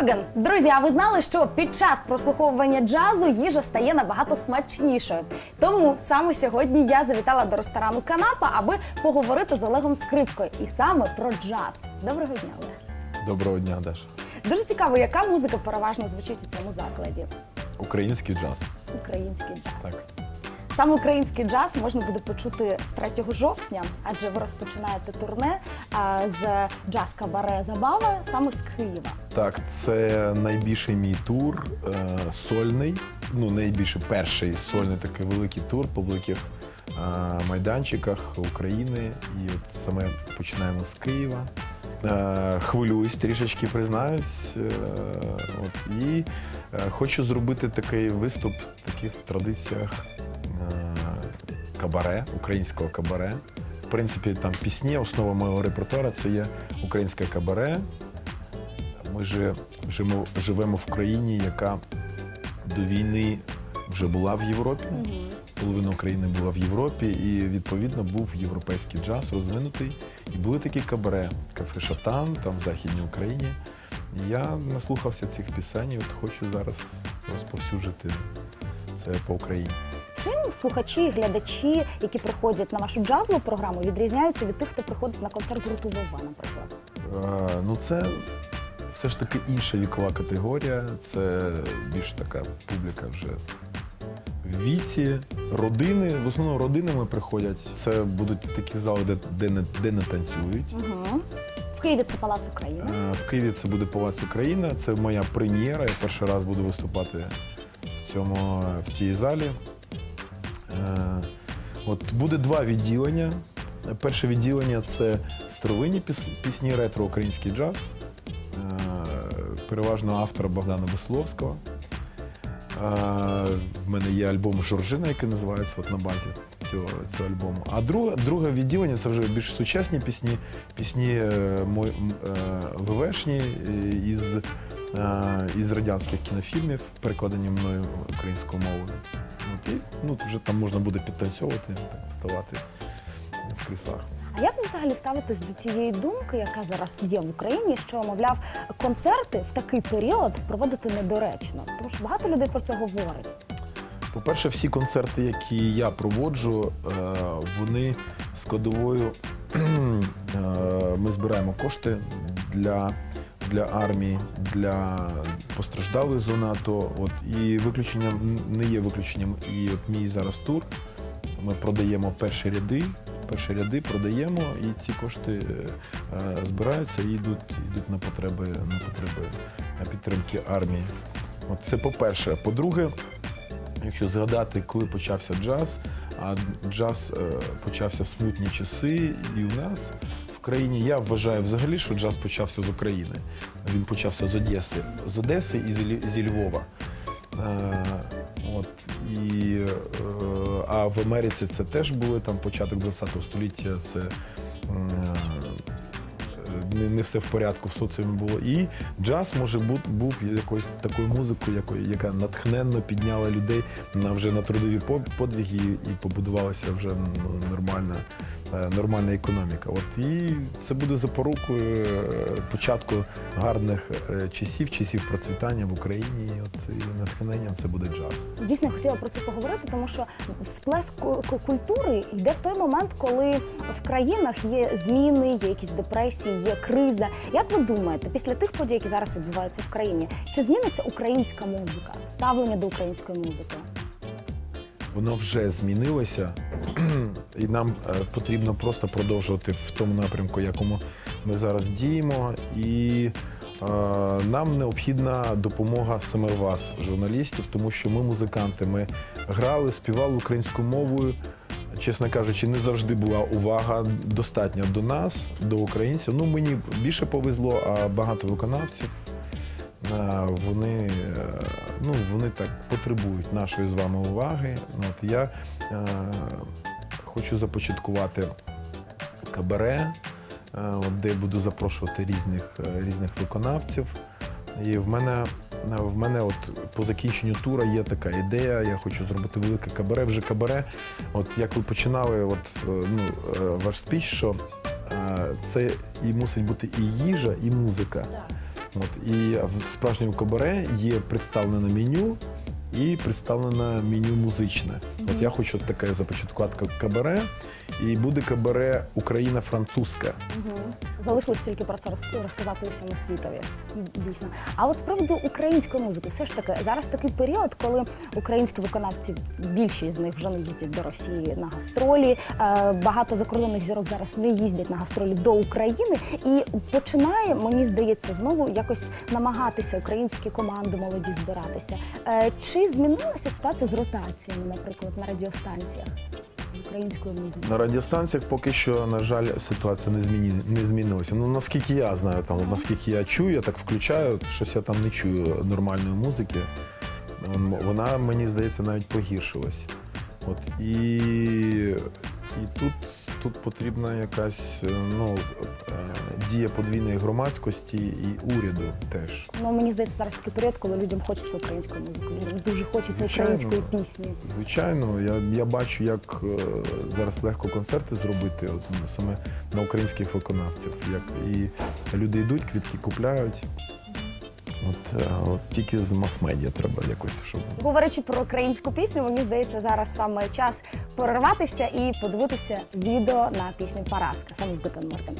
Морген, друзі, а ви знали, що під час прослуховування джазу їжа стає набагато смачнішою. Тому саме сьогодні я завітала до ресторану Канапа, аби поговорити з Олегом Скрипкою і саме про джаз. Доброго дня, Олег. Доброго дня, Даша. Дуже цікаво, яка музика переважно звучить у цьому закладі. Український джаз. Український джаз. Так. Саме український джаз можна буде почути з 3 жовтня, адже ви розпочинаєте турне з джаз кабаре Забава саме з Києва. Так, це найбільший мій тур е, сольний. Ну, найбільше перший сольний такий великий тур по великих е, майданчиках України. І от саме починаємо з Києва. Е, хвилююсь трішечки, признаюсь. От, і хочу зробити такий виступ в таких традиціях кабаре, українського кабаре. В принципі, там пісні, основа моєго репертуару це є українське кабаре. Ми же живемо, живемо в країні, яка до війни вже була в Європі. Половина України була в Європі, і відповідно був європейський джаз розвинутий. І були такі кабаре, кафе Шатан, там в Західній Україні. Я наслухався цих пісень, і от хочу зараз розповсюджити це по Україні. Чим слухачі і глядачі, які приходять на вашу джазову програму, відрізняються від тих, хто приходить на концерт гурту Вова, наприклад? Е, Ну, це все ж таки інша вікова категорія. Це більш така публіка вже в віці, родини. В основному родинами приходять. Це будуть такі зали, де, де, не, де не танцюють. Угу. В Києві це Палац України. Е, В Києві це буде Палац Україна. Це моя прем'єра. Я перший раз буду виступати в цьому в цій залі. Е, От буде два відділення. Перше відділення це старовинні пісні, ретро український джаз. Е, Переважно автора Богдана Весловського. Е, В мене є альбом Жоржина, який називається от на базі цього, цього альбому. А друге, друге відділення це вже більш сучасні пісні, пісні ВВшні із, із радянських кінофільмів, перекладені мною українською мовою. От, і, ну, вже там можна буде підтанцьовувати, вставати в кріслах. А як ви взагалі ставитесь до тієї думки, яка зараз є в Україні, що мовляв концерти в такий період проводити недоречно? Тому що багато людей про це говорить. По-перше, всі концерти, які я проводжу, е, вони складовою. е, Ми збираємо кошти для, для армії, для постраждалих зон АТО. От, і виключенням не є виключенням і от мій зараз тур. Ми продаємо перші ряди, перші ряди продаємо, і ці кошти е, збираються і йдуть, йдуть на потреби, на потреби е, підтримки армії. От це по-перше. По-друге, Якщо згадати, коли почався джаз, а джаз е, почався в смутні часи, і у нас країні я вважаю взагалі, що джаз почався з України. Він почався з Одеси, з Одеси і зі Львова. Е, от, і, е, а в Америці це теж були там початок ХХ століття. Це е, не, не все в порядку в соціумі було. І джаз може бути був якоюсь такою музикою, якою, яка натхненно підняла людей на вже на трудові по- подвиги і, побудувалася вже нормальна, е, нормальна економіка. От і це буде запорукою е, початку гарних е, часів, часів процвітання в Україні. От і натхненням це буде джаз. Дійсно хотіла про це поговорити, тому що всплеск ку- ку- культури йде в той момент, коли в країнах є зміни, є якісь депресії, є криза. Як ви думаєте, після тих подій, які зараз відбуваються в країні, чи зміниться українська музика, ставлення до української музики? Воно вже змінилося, і нам е, потрібно просто продовжувати в тому напрямку, якому ми зараз діємо. І е, нам необхідна допомога саме вас, журналістів, тому що ми музиканти. Ми грали, співали українською мовою. Чесно кажучи, не завжди була увага достатня до нас, до українців. Ну мені більше повезло, а багато виконавців. Вони, е, ну, вони так потребують нашої з вами уваги. От я е, хочу започаткувати кабаре, е, де буду запрошувати різних, різних виконавців. І в мене, в мене от по закінченню тура є така ідея. Я хочу зробити велике кабаре. Вже кабаре. От як ви починали, от ну, ваш спіч, що це і мусить бути і їжа, і музика. От, і в справжньому кабаре є представлене меню і представлене меню музичне. От я хочу таке започаткувати кабаре, і буде кабаре Україна французька. Угу. Залишилось тільки про це роз- розказати усьому світові. Дійсно. А от з приводу української музики, все ж таки, зараз такий період, коли українські виконавці, більшість з них вже не їздять до Росії на гастролі. Е, Багато закордонних зірок зараз не їздять на гастролі до України. І починає, мені здається, знову якось намагатися українські команди молоді збиратися. Е, Чи змінилася ситуація з ротаціями, наприклад, на радіостанціях з музики? На радіостанціях поки що, на жаль, ситуація не зміні не змінилася. Ну наскільки я знаю, там наскільки я чую, я так включаю, щось я там не чую нормальної музики. Вона мені здається навіть погіршилась. От і, і тут, тут потрібна якась е, ну, е, дія подвійної громадськості і уряду теж. Ну мені здається, зараз такий період, коли людям хочеться української музики. Людям дуже хочеться Звичайно. української пісні. Звичайно, я, я бачу, як е, зараз легко концерти зробити от, ну, саме на українських виконавців. Як і люди йдуть, квітки купляють. От, е, от тільки з мас-медіа треба якось, щоб Говорячи про українську пісню, мені здається, зараз саме час перерватися і подивитися відео на пісню Параска саме з Гутенмортем.